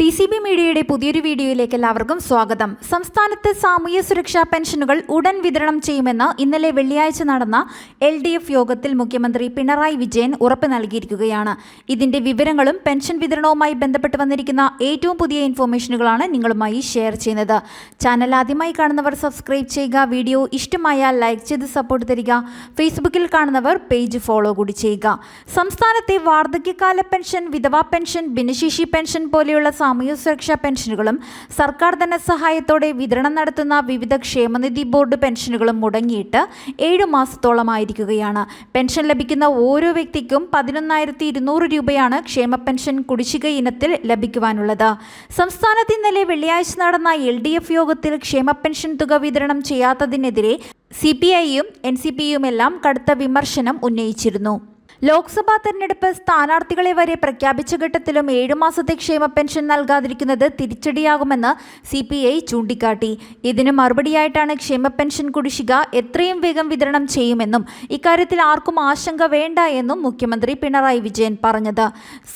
D C B മീഡിയയുടെ പുതിയൊരു വീഡിയോയിലേക്ക് എല്ലാവർക്കും സ്വാഗതം. സംസ്ഥാനത്ത് സാമൂഹ്യ സുരക്ഷാ പെൻഷനുകൾ ഉടൻ വിതരണം ചെയ്യുമെന്ന് ഇന്നലെ വെള്ളിയാഴ്ച നടന്ന എൽ ഡി എഫ് യോഗത്തിൽ മുഖ്യമന്ത്രി പിണറായി വിജയൻ ഉറപ്പ് നൽകിയിരിക്കുകയാണ്. ഇതിന്റെ വിവരങ്ങളും പെൻഷൻ വിതരണവുമായി ബന്ധപ്പെട്ട് വന്നിരിക്കുന്ന ഏറ്റവും പുതിയ ഇൻഫോർമേഷനുകളാണ് നിങ്ങളുമായി ഷെയർ ചെയ്യുന്നത്. ചാനൽ ആദ്യമായി കാണുന്നവർ സബ്സ്ക്രൈബ് ചെയ്യുക വീഡിയോ ഇഷ്ടമായാൽ ലൈക്ക് ചെയ്ത് സപ്പോർട്ട് തരിക ഫേസ്ബുക്കിൽ കാണുന്നവർ പേജ് ഫോളോ കൂടി ചെയ്യുക. സംസ്ഥാനത്തെ വാർദ്ധക്യകാല പെൻഷൻ വിധവാ പെൻഷൻ ഭിന്നശേഷി പെൻഷൻ പോലെയുള്ള സാമൂഹ്യ സുരക്ഷാ പെൻഷനുകളും സർക്കാർ ധനസഹായത്തോടെ വിതരണം നടത്തുന്ന വിവിധ ക്ഷേമനിധി ബോർഡ് പെൻഷനുകളും മുടങ്ങിയിട്ട് ഏഴു മാസത്തോളമായിരിക്കുകയാണ്. പെൻഷൻ ലഭിക്കുന്ന ഓരോ വ്യക്തിക്കും പതിനൊന്നായിരത്തി ഇരുന്നൂറ് രൂപയാണ് ക്ഷേമ പെൻഷൻ കുടിശ്ശിക ഇനത്തിൽ ലഭിക്കുവാനുള്ളത്. സംസ്ഥാനത്ത് ഇന്നലെ വെള്ളിയാഴ്ച നടന്ന എൽ ഡി എഫ് യോഗത്തിൽ ക്ഷേമ പെൻഷൻ തുക വിതരണം ചെയ്യാത്തതിനെതിരെ സി പി ഐയും എൻ സി പിയുമെല്ലാം കടുത്ത വിമർശനം ഉന്നയിച്ചിരുന്നു. ലോക്സഭാ തെരഞ്ഞെടുപ്പ് സ്ഥാനാർത്ഥികളെ വരെ പ്രഖ്യാപിച്ച ഘട്ടത്തിലും ഏഴു മാസത്തെ ക്ഷേമ പെൻഷൻ നൽകാതിരിക്കുന്നത് തിരിച്ചടിയാകുമെന്ന് സി പി ഐ ചൂണ്ടിക്കാട്ടി. ഇതിന് മറുപടിയായിട്ടാണ് ക്ഷേമ പെൻഷൻ കുടിശ്ശിക എത്രയും വേഗം വിതരണം ചെയ്യുമെന്നും ഇക്കാര്യത്തിൽ ആർക്കും ആശങ്ക വേണ്ട എന്നും മുഖ്യമന്ത്രി പിണറായി വിജയൻ പറഞ്ഞത്.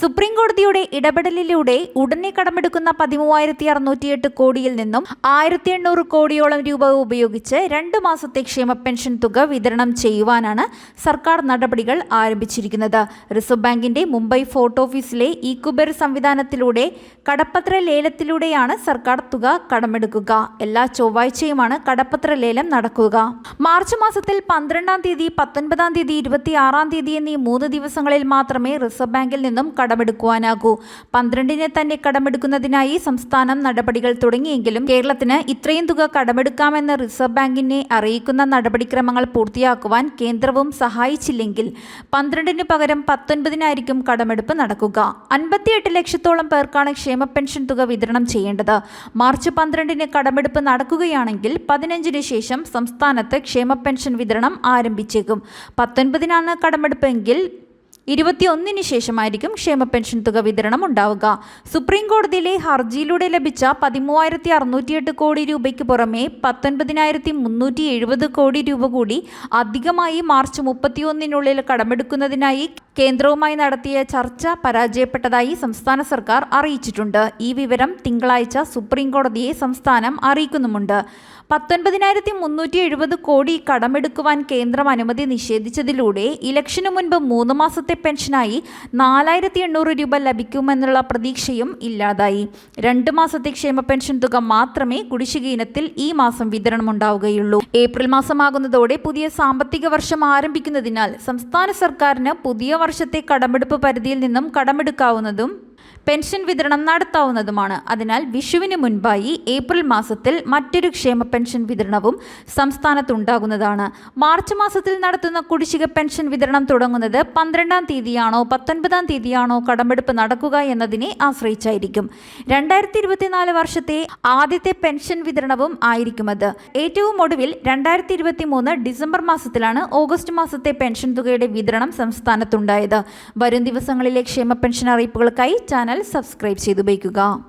സുപ്രീം കോടതിയുടെ ഇടപെടലിലൂടെ ഉടനെ കടമെടുക്കുന്ന പതിമൂവായിരത്തി അറുന്നൂറ്റിയെട്ട് കോടിയിൽ നിന്നും ആയിരത്തി എണ്ണൂറ് കോടിയോളം രൂപ ഉപയോഗിച്ച് രണ്ട് മാസത്തെ ക്ഷേമ പെൻഷൻ തുക വിതരണം ചെയ്യുവാനാണ് സർക്കാർ നടപടികൾ ആരംഭിച്ചത് ആരംഭിച്ചിരിക്കുന്നത് റിസർവ് ബാങ്കിന്റെ മുംബൈ ഫോർട്ട് ഓഫീസിലെ ഇക്കുബെർ സംവിധാനത്തിലൂടെ കടപ്പത്ര ലേലത്തിലൂടെയാണ് സർക്കാർ തുക കടമെടുക്കുക. എല്ലാ ചൊവ്വാഴ്ചയുമാണ് കടപ്പത്ര ലേലം നടക്കുക. മാർച്ച് മാസത്തിൽ പന്ത്രണ്ടാം തീയതി പത്തൊൻപതാം തീയതി ഇരുപത്തിയാറാം തീയതി എന്നീ മൂന്ന് ദിവസങ്ങളിൽ മാത്രമേ റിസർവ് ബാങ്കിൽ നിന്നും കടമെടുക്കുവാനാകൂ. പന്ത്രണ്ടിന് തന്നെ കടമെടുക്കുന്നതിനായി സംസ്ഥാനം നടപടികൾ തുടങ്ങിയെങ്കിലും കേരളത്തിന് ഇത്രയും തുക കടമെടുക്കാമെന്ന് റിസർവ് ബാങ്കിനെ അറിയിക്കുന്ന നടപടിക്രമങ്ങൾ പൂർത്തിയാക്കുവാൻ കേന്ദ്രവും സഹായിച്ചില്ലെങ്കിൽ പന്ത്രണ്ട് പന്ത്രണ്ടിന് പകരം പത്തൊൻപതിനായിരിക്കും കടമെടുപ്പ് നടക്കുക. അൻപത്തിയെട്ട് ലക്ഷത്തോളം പേർക്കാണ് ക്ഷേമ പെൻഷൻ തുക വിതരണം ചെയ്യേണ്ടത്. മാർച്ച് പന്ത്രണ്ടിന് കടമെടുപ്പ് നടക്കുകയാണെങ്കിൽ പതിനഞ്ചിന് ശേഷം സംസ്ഥാനത്ത് ക്ഷേമ പെൻഷൻ വിതരണം ആരംഭിച്ചേക്കും. പത്തൊൻപതിനാണ് കടമെടുപ്പെങ്കിൽ ഇരുപത്തിയൊന്നിന് ശേഷമായിരിക്കും ക്ഷേമ പെൻഷൻ തുക വിതരണം ഉണ്ടാവുക. സുപ്രീം കോടതിയിലെ ഹർജിയിലൂടെ ലഭിച്ച പതിമൂവായിരത്തി അറുന്നൂറ്റിയെട്ട് കോടി രൂപയ്ക്ക് പുറമെ പത്തൊൻപതിനായിരത്തി മുന്നൂറ്റി എഴുപത് കോടി രൂപ കൂടി അധികമായി മാർച്ച് മുപ്പത്തിയൊന്നിനുള്ളിൽ കടമെടുക്കുന്നതിനായി കേന്ദ്രവുമായി നടത്തിയ ചർച്ച പരാജയപ്പെട്ടതായി സംസ്ഥാന സർക്കാർ അറിയിച്ചിട്ടുണ്ട്. ഈ വിവരം തിങ്കളാഴ്ച സുപ്രീം കോടതിയെ സംസ്ഥാനം അറിയിക്കുന്നുമുണ്ട്. പത്തൊൻപതിനായിരത്തി മുന്നൂറ്റി എഴുപത് കോടി കടമെടുക്കുവാൻ കേന്ദ്രം അനുമതി നിഷേധിച്ചതിലൂടെ ഇലക്ഷനു മുൻപ് മൂന്ന് മാസത്തെ പെൻഷനായി നാലായിരത്തി എണ്ണൂറ് രൂപ ലഭിക്കുമെന്നുള്ള പ്രതീക്ഷയും ഇല്ലാതായി. രണ്ട് മാസത്തെ ക്ഷേമ പെൻഷൻ തുക മാത്രമേ കുടിശ്ശിക ഇനത്തിൽ ഈ മാസം വിതരണമുണ്ടാവുകയുള്ളൂ. ഏപ്രിൽ മാസമാകുന്നതോടെ പുതിയ സാമ്പത്തിക വർഷം ആരംഭിക്കുന്നതിനാൽ സംസ്ഥാന സർക്കാരിന് പുതിയ വർഷത്തെ കടമെടുപ്പ് പരിധിയിൽ നിന്നും കടമെടുക്കാവുന്നതും പെൻഷൻ വിതരണം നടത്താവുന്നതുമാണ്. അതിനാൽ വിഷുവിന് മുൻപായി ഏപ്രിൽ മാസത്തിൽ മറ്റൊരു ക്ഷേമ പെൻഷൻ വിതരണവും സംസ്ഥാനത്തുണ്ടാകുന്നതാണ്. മാർച്ച് മാസത്തിൽ നടത്തുന്ന കുടിശ്ശിക പെൻഷൻ വിതരണം തുടങ്ങുന്നത് പന്ത്രണ്ടാം തീയതിയാണോ പത്തൊൻപതാം തീയതിയാണോ കടമെടുപ്പ് നടക്കുക എന്നതിനെ ആശ്രയിച്ചായിരിക്കും. രണ്ടായിരത്തി ഇരുപത്തിനാല് വർഷത്തെ ആദ്യത്തെ പെൻഷൻ വിതരണവും ആയിരിക്കും അത്. ഏറ്റവും ഒടുവിൽ രണ്ടായിരത്തി ഇരുപത്തി മൂന്ന് ഡിസംബർ മാസത്തിലാണ് ഓഗസ്റ്റ് മാസത്തെ പെൻഷൻ തുകയുടെ വിതരണം സംസ്ഥാനത്തുണ്ടായത്. വരും ദിവസങ്ങളിലെ ക്ഷേമ പെൻഷൻ അറിയിപ്പുകൾക്കായി ചാനൽ സബ്സ്ക്രൈബ് ചെയ്തു ഉപയോഗിക്കുക